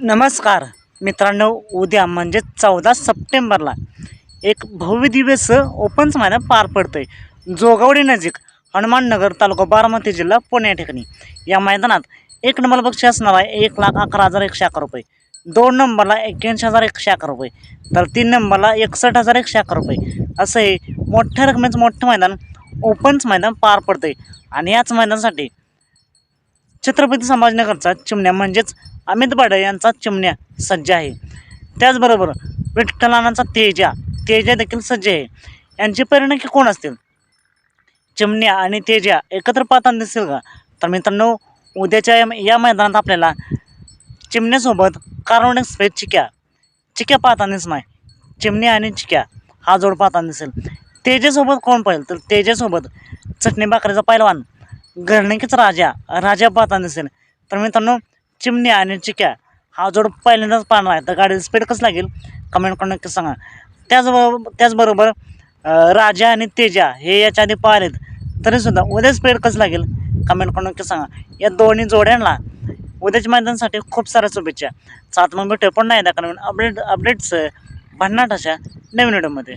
नमस्कार. मित्रांनो उद्या म्हणजे चौदा सप्टेंबरला एक भव्य दिवस ओपन्स मैदान पार पडतं आहे जोगावडी नजीक हनुमाननगर तालुका बारामती जिल्हा पुणे या ठिकाणी. या मैदानात एक नंबर बक्षी असणार आहे. एक लाख अकरा हजार एकशे अकरा रुपये. दोन नंबरला एक्क्याऐंशी हजार एकशे अकरा रुपये. तर तीन नंबरला एकसष्ट हजार एकशे अकरा रुपये. असं हे मोठ्या रकमेचं मोठं मैदान ओपन्स मैदान पार पडतं आहे आणि याच मैदानासाठी छत्रपती संभाजीनगरचा चिमण्या म्हणजेच अमित बाडे यांचा चिमण्या सज्ज आहे. त्याचबरोबर विठ्ठलानाचा तेजा तेजा देखील सज्ज आहे. यांचे परिणकी कोण असतील? चिमण्या आणि तेजा एकत्र पाहताना दिसेल का? तर मित्रांनो उद्याच्या या या मैदानात आपल्याला चिमण्यासोबत कार्बन एक्सप्रेस चिक्या चिक्या पाहताना दिसणार चिमण्या आणि चिक्या हा जोड पाहताना दिसेल. तेजेसोबत कोण पाहिजे तर तेजेसोबत चटणी भाकरीचा पैलवान घरणीकीच राजा राजा पाहता दिसेल तर मित्रांनो चिमण्या आणि चिक्या हा जोड पहिल्यांदाच पाहणार आहे. तर गाडीचं स्पीड कसं लागेल? कमेंट करून नक्की सांगा. त्याचबरोबर त्याचबरोबर राजा आणि तेजा हे याच्या आधी पाहिलेत. तरीसुद्धा उद्या स्पीड कसं लागेल? कमेंट करून नक्की सांगा. या दोन्ही जोड्यांना उद्याच्या मैदानासाठी खूप साऱ्या शुभेच्छा. सात मग भेटू पण नाही दाखवून अपडेट अपडेट्स भन्नाट अशा नवीन व्हिडिओमध्ये